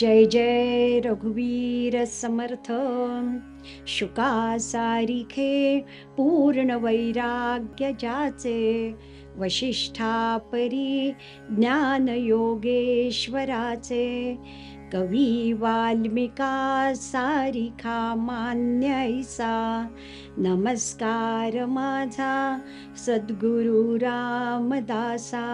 जय जय रघुवीर समर्थ। शुकासारिखे पूर्णवैराग्यजाचे वसिष्ठा परि ज्ञानयोगेश्वराचे कवी वाल्मीका सारिखा मान्यैसा नमस्कार माझा सद्गुरु रामदासा।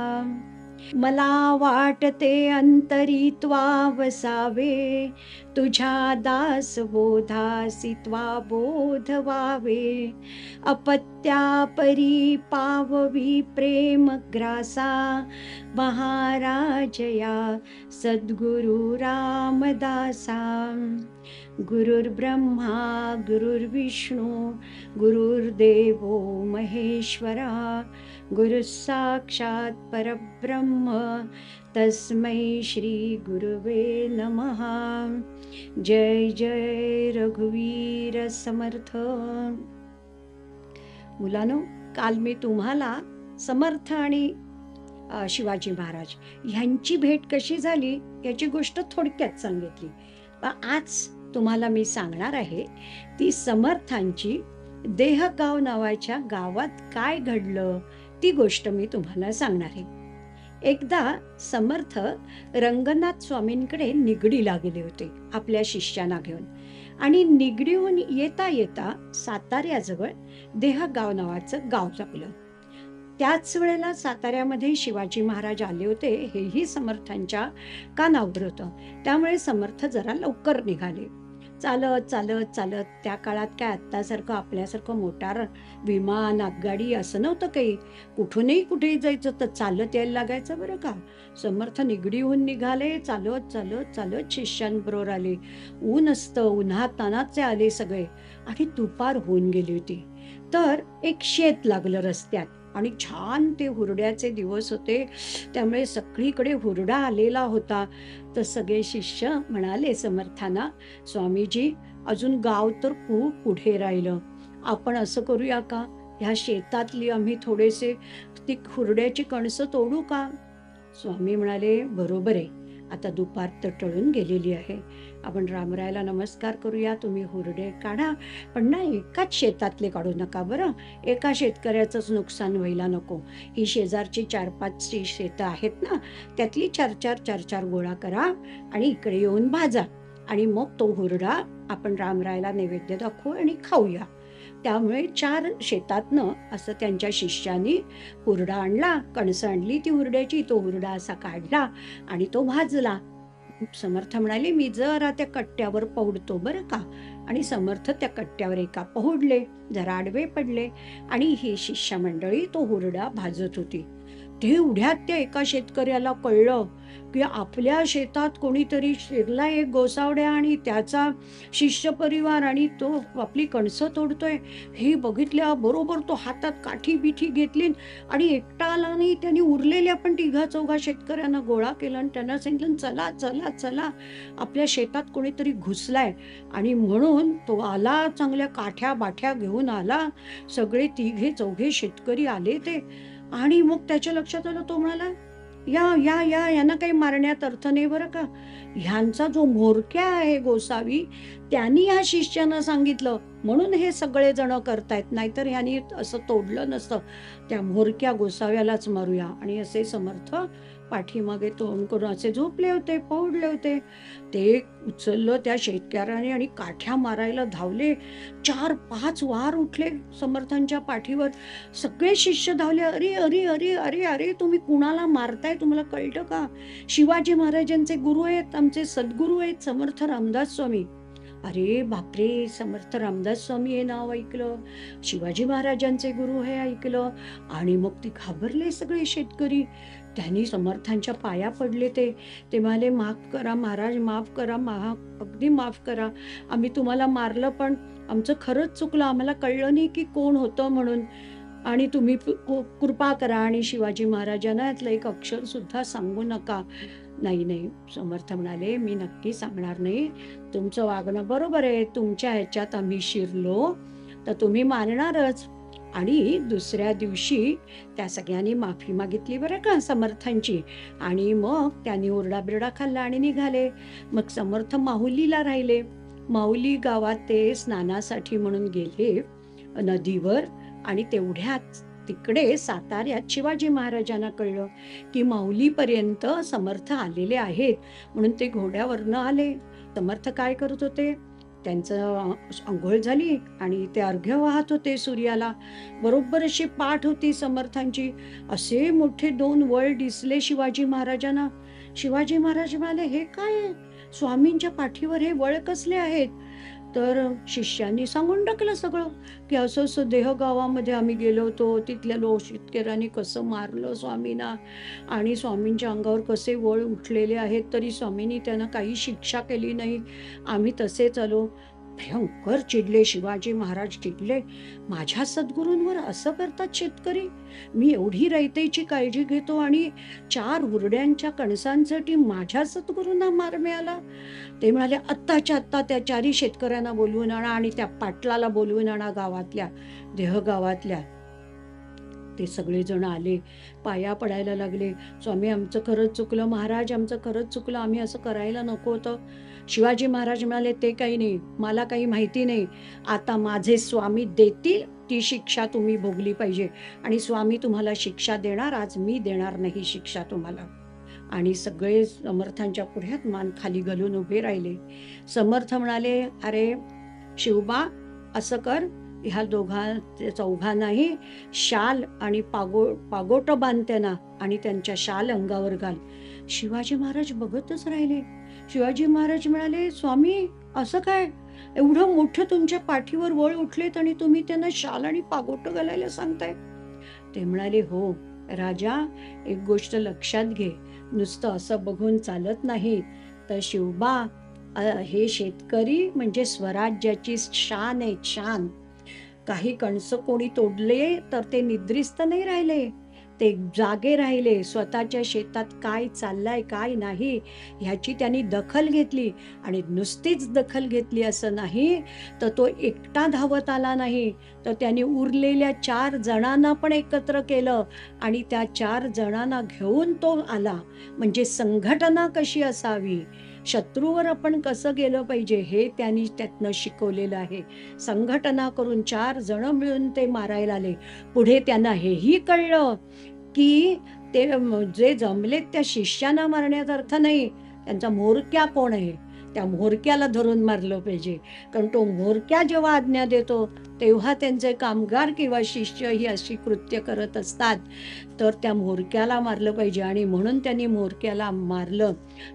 मला वाटते अंतरित्वा वसावे तुझ्या दास बोधासी त्वा बोध व्हावे अपत्या पाववी प्रेम ग्रासा. महाराजया सद्गुरु रामदासा. गुरुर्ब्रह्मा गुरुर्विष्णू गुरुर्देव महेश्वरा गुरु साक्षात परब्रह्म तस्मै श्री गुरुवे नमः। जय जय रघुवीर समर्थ। मुलानो काल मी तुम्हाला समर्थ आणि शिवाजी महाराज ह्यांची भेट कशी झाली याची गोष्ट थोडक्यात सांगितली. आज तुम्हाला मी सांगणार आहे ती समर्थांची देहगाव नावाच्या गावात काय घडलं ती गोष्ट मी तुम्हाला सांगणार आहे. एकदा समर्थ रंगनाथ स्वामींकडे निगडीला गेले होते आपल्या शिष्यांना घेऊन. आणि निगडीहून येता येता साताऱ्याजवळ देहगाव नावाचं गाव लागलं त्याच वेळेला साताऱ्यामध्ये शिवाजी महाराज आले होते हेही समर्थांच्या कानावर होतं. त्यामुळे समर्थ जरा लवकर निघाले. चालत चालत चालत. त्या काळात काय आत्तासारखं आपल्यासारखं मोटार विमान आगगाडी असं नव्हतं काही. कुठूनही कुठेही जायचं तर चालत यायला लागायचं बरं का. समर्थ निगडीहून निघाले चालत चालत चालत शिष्यांबरोबर आले. ऊन असतं उन्हात तानाचे आले सगळे. आणि दुपार होऊन गेली होती. तर एक शेत लागलं रस्त्यात. आणि छान ते हुरड्याचे दिवस होते. त्यामुळे सगळीकडे हुरडा आलेला होता. तर सगळे शिष्य म्हणाले समर्थांना स्वामीजी अजून गाव तर खूप पुढे राहिलं. आपण असं करूया का? ह्या शेतातली आम्ही थोडेसे ती हुरड्याची कणसं तोडू का? स्वामी म्हणाले बरोबर आहे. आता दुपार तर टळून गेलेली आहे. आपण रामरायला नमस्कार करूया. तुम्ही हुरडे काढा. पण ना एकाच शेतातले काढू नका बरं. एका शेतकऱ्याचंच नुकसान व्हायला नको. ही शेजारची चार पाच शेतं आहेत ना त्यातली चार चार चार चार गोळा करा आणि इकडे येऊन भाजा. आणि मग तो हुरडा आपण रामरायला नैवेद्य दाखवू आणि खाऊया. त्यामुळे चार शेतातनं असं त्यांच्या शिष्यानी हुरडा आणला कणसं आणली ती हुरड्याची तो हुरडा असा काढला आणि तो भाजला. समर्थ म्हणाले मी जरा त्या कट्ट्यावर पौडतो बरं का? आणि समर्थ त्या कट्ट्यावर एका पोहडले जरा आडवे पडले आणि ही शिष्य मंडळी तो हुरडा भाजत होती. ते त्या एका शेतकऱ्याला कळलं की आपल्या शेतात कोणीतरी शिरला एक गोसावड्या आणि त्याचा शिष्य परिवार आणि तो आपली कणसं तोडतोय. हे बघितल्या बरोबर तो हातात काठी बिठी घेतली आणि एकटा आला नाही त्यांनी उरलेल्या पण तिघा चौघा शेतकऱ्यांना गोळा केला आणि त्यांना सांगितलं चला चला चला आपल्या शेतात कोणीतरी घुसलाय. आणि म्हणून तो आला चांगल्या काठ्या बाठ्या घेऊन आला. सगळे तिघे चौघे शेतकरी आले ते. आणि मग त्याच्या लक्षात आलं तो म्हणाला या या या यांना काही मारण्यात अर्थ नाही बरं का? ह्यांचा जो म्होरक्या आहे गोसावी त्यांनी ह्या शिष्यानं सांगितलं. म्हणून हे सगळे जण करतायत नाहीतर ह्यांनी असं तोडलं नसतं. त्या म्होरक्या गोसाव्यालाच मारूया. आणि असे समर्थ पाठीमागे तोंड करून असे झोपले होते पौडले होते. ते उचललं त्या शेतकऱ्याने आणि काठ्या मारायला धावले. चार पाच वार उठले समर्थांच्या पाठीवर. सगळे शिष्य धावले अरे अरे अरे अरे अरे तुम्ही कुणाला मारताय? तुम्हाला कळतं का? शिवाजी महाराजांचे गुरु आहेत आमचे सद्गुरू आहेत समर्थ रामदास स्वामी. अरे बापरे समर्थ रामदास स्वामी हे नाव ऐकलं. शिवाजी महाराजांचे गुरु हे ऐकलं. आणि मग ते घाबरले सगळे शेतकरी. त्यांनी समर्थांच्या पाया पडले ते. ते म्हणाले माफ करा महाराज माफ करा महा अगदी माफ करा. आम्ही तुम्हाला मारलं पण आमचं खरंच चुकलं. आम्हाला कळलं नाही की कोण होतं म्हणून. आणि तुम्ही हो, कृपा करा आणि शिवाजी महाराजांना यातलं एक अक्षरसुद्धा सांगू नका. नाही नाही समर्थ म्हणाले मी नक्की सांगणार नाही. तुमचं वागणं बरोबर आहे. तुमच्या ह्याच्यात आम्ही शिरलो. तर तुम्ही मानणारच. आणि दुसऱ्या दिवशी त्या सगळ्यांनी माफी मागितली बरं का समर्थांची. आणि मग त्यांनी ओरडाबिरडा खाल्ला आणि निघाले. मग समर्थ माहुलीला राहिले. माऊली गावात ते स्नानासाठी म्हणून गेले नदीवर आणि तेवढ्याच तिकडे साताऱ्यात शिवाजी महाराजांना कळलं की माऊलीपर्यंत समर्थ आलेले आहेत म्हणून ते घोड्यावरनं आले. समर्थ काय करत होते? त्यांचं आंघोळ झाली आणि ते अर्घ्य वाहत होते सूर्याला. बरोबर अशी पाठ होती समर्थांची. असे मोठे दोन वळ दिसले शिवाजी महाराजांना. शिवाजी महाराज म्हणाले हे काय? स्वामींच्या पाठीवर हे वळ कसले आहेत? तर शिष्यांनी सांगून टाकलं सगळं की असं असं देह गावामध्ये आम्ही गेलो होतो तिथल्या लो शेतकऱ्यांनी कसं मारलं स्वामींना आणि स्वामींच्या अंगावर कसे वळ उठलेले आहेत तरी स्वामींनी त्यांना काही शिक्षा केली नाही. आम्ही तसेच आलो. भयंकर चिडले शिवाजी महाराज चिडले माझ्या सद्गुरूंवर असं करतात शेतकरी? मी एवढी रयतेची काळजी घेतो आणि चार हुरड्यांच्या कणसांसाठी माझ्या सद्गुरूंना मार मिळाला. ते म्हणाले आत्ताच्या आत्ता त्या चारी शेतकऱ्यांना बोलवून आणा आणि त्या पाटलाला बोलवून आणा गावातल्या देहगावातल्या. ते सगळेजण आले पाया पडायला लागले. स्वामी आमचं खरंच चुकलं. महाराज आमचं खरंच चुकलं. आम्ही असं करायला नको होतं. शिवाजी महाराज म्हणाले ते काही नाही मला काही माहिती नाही. आता माझे स्वामी देतील ती शिक्षा तुम्ही भोगली पाहिजे. आणि स्वामी तुम्हाला शिक्षा देणार आज मी देणार नाही शिक्षा तुम्हाला. आणि सगळे समर्थांच्या पुढ्यात मान खाली घालून उभे राहिले. समर्थ म्हणाले अरे शिवबा असं कर ह्या दोघा चौघांनाही शाल आणि पागो पागोट बांध त्यांना आणि त्यांच्या शाल अंगावर घाल. शिवाजी महाराज बघतच राहिले. शिवाजी महाराज म्हणाले स्वामी असं काय? एवढं मोठं तुमच्या पाठीवर वळ उठलेत आणि तुम्ही त्यांना शाल आणि पागोट घालायला सांगताय? ते म्हणाले हो राजा एक गोष्ट लक्षात घे. नुसतं असं बघून चालत नाही. तर शिवबा हे शेतकरी म्हणजे स्वराज्याची शान आहे शान. काही कणसं कोणी तोडले तर ते निद्रिस्त नाही राहिले. ते जागे राहिले. स्वतःच्या शेतात काय चाललंय काय नाही ह्याची त्यांनी दखल घेतली आणि नुसतीच दखल घेतली असं नाही तर तो एकटा धावत आला नाही. तर त्यांनी उरलेल्या चार जणांना पण एकत्र केलं आणि त्या चार जणांना घेऊन तो आला. म्हणजे संघटना कशी असावी? शत्रूवर आपण कसं गेलं पाहिजे हे त्यांनी त्यातनं शिकवलेलं आहे. संघटना करून चार जण मिळून ते मारायला आले. पुढे त्यांना हेही कळलं की ते जे जमलेत त्या शिष्यांना मारण्याचा अर्थ नाही. त्यांचा म्होरक्या कोण आहे? त्या म्होरक्याला धरून मारलं पाहिजे. कारण तो म्होरक्या जेव्हा आज्ञा देतो तेव्हा त्यांचे कामगार किंवा शिष्य ही अशी कृत्य करत असतात. तर त्या म्होरक्याला मारलं पाहिजे आणि म्हणून त्यांनी म्होरक्याला मारलं.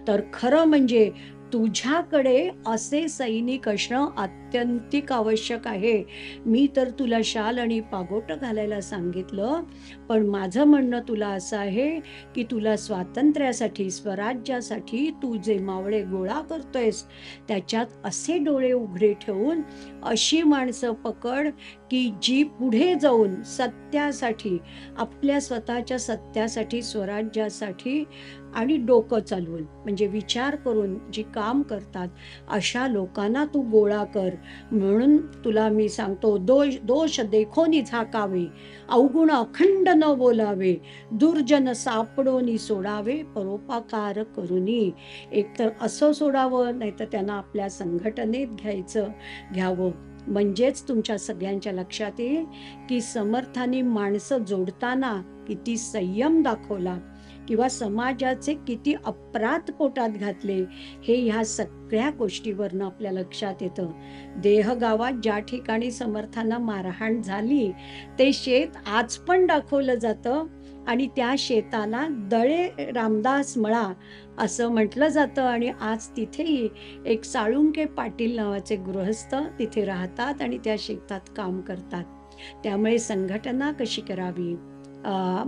तर खरं म्हणजे तुझ्याकडे असे सैनिक असणं अत्यंतिक आवश्यक आहे. मी तर तुला शाल आणि पागोट घालायला सांगितलं पण माझं म्हणणं तुला असं आहे की तुला स्वातंत्र्यासाठी स्वराज्यासाठी तू जे मावळे गोळा करतोयस त्याच्यात असे डोळे उघडे ठेवून अशी माणसं पकड की जी पुढे जाऊन सत्यासाठी आपल्या स्वतःच्या सत्यासाठी स्वराज्यासाठी आणि डोकं चालवून म्हणजे विचार करून जी काम करतात अशा लोकांना तू गोळा कर. म्हणून तुला मी सांगतो दोष दोष देखोनी झाकावे अवगुण अखंड न बोलावे दुर्जन सापडोनी सोडावे परोपकार करुनी. एकतर असं सोडावं नाहीतर त्यांना आपल्या संघटनेत घ्यायचं घ्यावं. म्हणजेच तुमच्या सगळ्यांच्या लक्षात येईल की समर्थाने माणसं जोडताना किती संयम दाखवला. किंवा समाजाचे किती अपराध पोटात घातले हे ह्या सगळ्या गोष्टीवरनं आपल्या लक्षात येतं. देहगावात ज्या ठिकाणी समर्थांना मारहाण झाली ते शेत आज पण दाखवलं जातं आणि त्या शेताला दळे रामदास मळा असं म्हटलं जातं आणि आज तिथेही एक साळुंके पाटील नावाचे गृहस्थ तिथे राहतात आणि त्या शेतात काम करतात. त्यामुळे संघटना कशी करावी?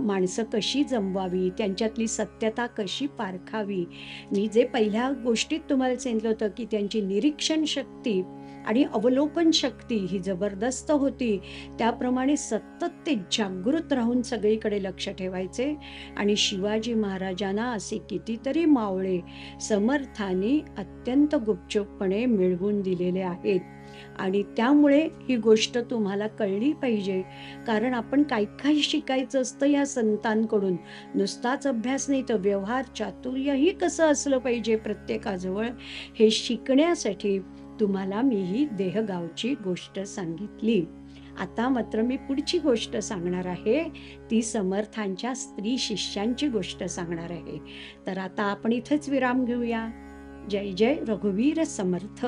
माणसं कशी जमवावी त्यांच्यातली सत्यता कशी पारखावी? मी जे पहिल्या गोष्टीत तुम्हाला सांगितलं होतं की त्यांची निरीक्षण शक्ती आणि अवलोकन शक्ती ही जबरदस्त होती. त्याप्रमाणे सतत ते जागृत राहून सगळीकडे लक्ष ठेवायचे. आणि शिवाजी महाराजांना असे कितीतरी मावळे समर्थाने अत्यंत गुपचूपपणे मिळवून दिलेले आहेत. आणि त्यामुळे ही गोष्ट तुम्हाला कळली पाहिजे. कारण आपण काही काही शिकायचं असतं या संतांकडून. नुसताच अभ्यास नाही तर व्यवहार चातुर्यही कसं असलं पाहिजे प्रत्येकाजवळ? हे शिकण्यासाठी तुम्हाला मी ही देहगावची गोष्ट सांगितली. आता मात्र मी पुढची गोष्ट सांगणार आहे. ती समर्थांच्या स्त्री शिष्यांची गोष्ट सांगणार आहे. तर आता आपण इथेच विराम घेऊया. जय जय रघुवीर समर्थ.